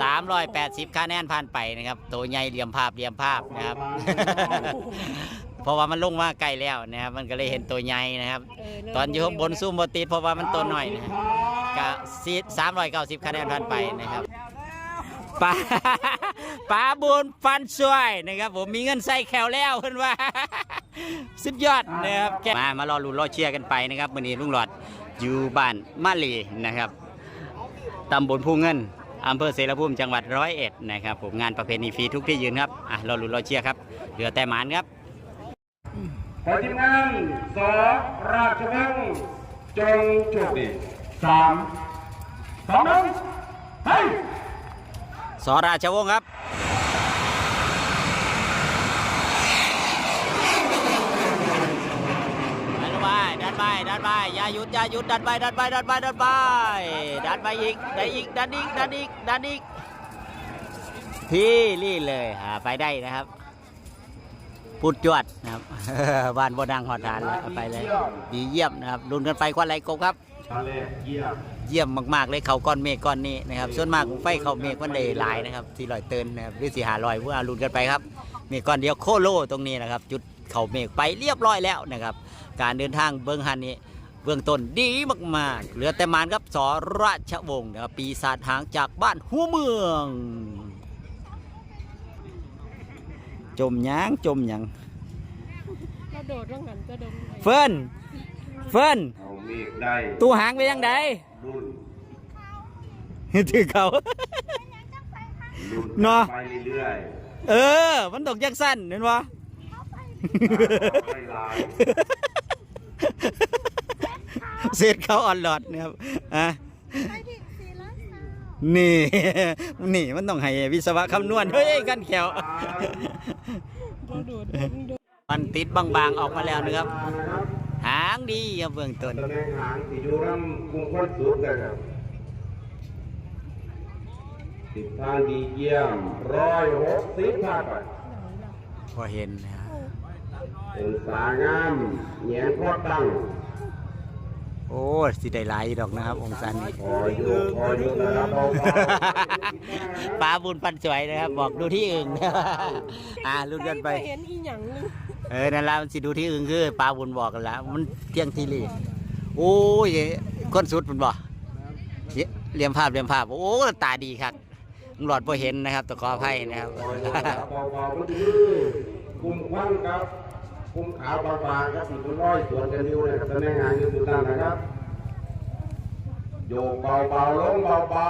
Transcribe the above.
สามร้อยแปดสิบคะแนนผ่านไปนะครับ ตัวใหญ่เหลี่ยมภาพเหลี่ยมภาพนะครับ เพราะว่ามันลงมาไกลแล้วนะครับ มันก็เลยเห็นตัวใหญ่นะครับ ตอนอยู่ข้างบนซูมบติดเพราะว่ามันตัวหน่อยนะฮะก็ซีสามร้อยเก้าสิบคะแนนผ่านไปนะครับปลาปลาบุญฟันสวยนะครับ ผมมีเงินใส่แขวแล้วเพื่อนว่า สุดยอดนะครับแกมามารอลุ้นรอเชียร์กันไปนะครับวันนี้ลุงหลอดอยู่บ้านมาลีนะครับตำบลผู้เงิน อำเภอเสรภูมิจังหวัดร้อยเอ็ดนะครับผมงานประเพณีฟรีทุกที่ยืนครับอะรอลุ้นรอเชียร์ครับเหลือแต่หมานครับขอทีมงานสอราชวังศ์จงโชคดีสามสองหนึ่งเฮ้ยสอราชวงศ์ครับ ดันไปดันไปดันไป อย่าหยุดอย่าหยุดดันไปดันไปดันไปดันไปดันไปอีกได้อีกดันอีกดันอีกดันอีกพี่รี่เลยหาไปได้นะครับพูดจวดนะครับบ้านบดังหอดทานแล้วเอาไปเลยดีเยี่ยมนะครับรุนกันไปควันไหลกบครับทะเลเยี่ยมเยี่ยมมากๆเลยเขาก้อนเมฆก้อนนี้นะครับ ส่วนมากไฟเขาเมฆมันเลยหลายนะครับที่ลอยเตือนนะครับหรือสีหาลอยเพื่อรุนกันไปครับเมฆก้อนเดียวโคโลตรงนี้นะครับ จุดเขาเมฆไปเรียบร้อยแล้วนะครับ การเดินทางเบื้องหันนี้ เบื้องต้นดีมากๆ เหลือแต่มานครับสอราชวงศ์นะครับปีศาจหางจากบ้านหัวเมือง จมหยางจมหยังกระโดดร่องหันกระโดดเฟิร์นเฟิร์นเอาเมฆได้ตู้หางไปยังไดรุ่นถือเขารุ่นเนาะไปเรื่อยเออ มันตกยักสั้นเห็นปะๆไปลาย เสร็จเขาอ่อนหลอดนะครับอะนี่ นี่มันต้องให้วิศวะคำนวณเฮ้ยกันแขวกระโดดโดดมันติดบางๆออกมาแล้วนะครับ หางดีครับเบื้องต้นตำแหน่งหางที่อยู่รำกุ้งค้นสูงกันครับติดทางดีเยี่ยมร้อยหกสิบผ่านไปพอเห็นนะครับเป็นสางามเหงียนพอตั้ง โอ้สิได้หลายดอกนะครับ องศานี้คอยอยู่คอยอยู่นะครับเบาปลาบุญปันสวยนะครับ บอกดูที่อื่นอ่าลุ้นกันไปเห็นอีหยังนึงเออนั่นละมันสิดูที่อื่นคือปลาบุญบอกกันละมันเที่ยงทีรีโอ้ยก้นสุดมันบอกเหลี่ยมภาพเหลี่ยมภาพ โอ้ตาดีครับหลอดพอเห็นนะครับตะขออภัยนะครับๆ คุ้มขาวบางๆครับที่คุณร้อยสวนกันอยู่นะครับตำแหน่งงานอยู่ตรงนั้นนะครับ โยกเบาๆลงเบาๆ